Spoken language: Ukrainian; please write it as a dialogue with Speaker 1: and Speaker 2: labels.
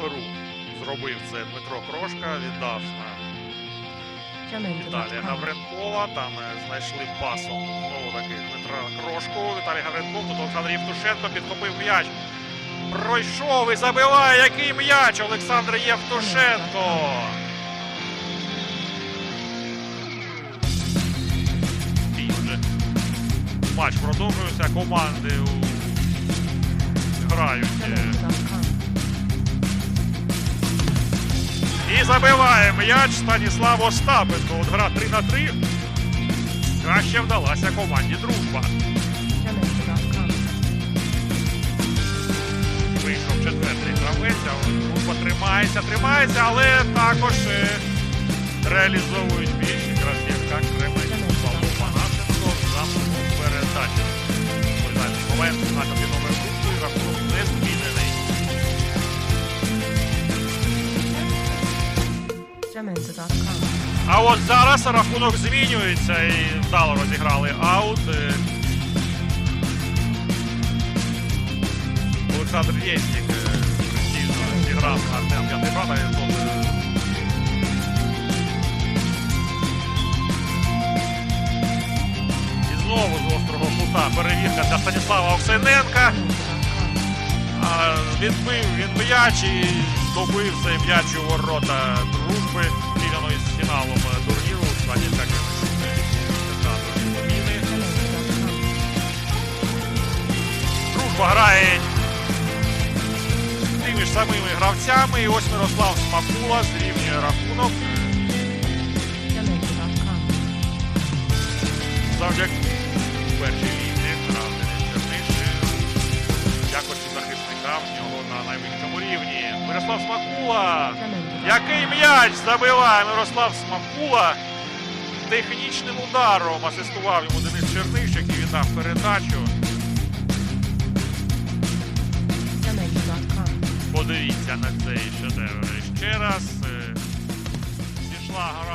Speaker 1: гру. Зробив це Дмитро Крошка, віддав на Віталія Гавренкова. Там е, знайшли пасом знову таки Дмитра Крошку. Віталій Гавренков. Тут Олександр Євтушенко підхопив м'яч. Пройшов і забиває. Який м'яч Олександр Євтушенко. І вже матч продовжується. Команди у- грають. Забиває м'яч Станіслав Остапенко. От гра 3 на 3. Краще вдалася команді дружба. Вийшов четвертий гравець, а дружба тримається, тримається, але також е, А от зараз рахунок змінюється і вдало розіграли аут. Олександр Єснік е, зіграв Артем П'ятибрата. і тут, е, І знову з острого кута перевірка для Станіслава Овсиненка. А, Відбив він м'яч і добив цей м'яч у ворота дружби Грає тими ж самими гравцями. І ось Мирослав Смакула зрівнює рахунок. Завдяки першій лінії грав Денис Черниш. В якості захисника в нього на найвищому рівні. Мирослав Смакула. Який м'яч забиває Мирослав Смакула. Технічним ударом асистував йому Денис Черниш, який віддав передачу. Подивіться на цей шедевр ще раз. Е, Пішла у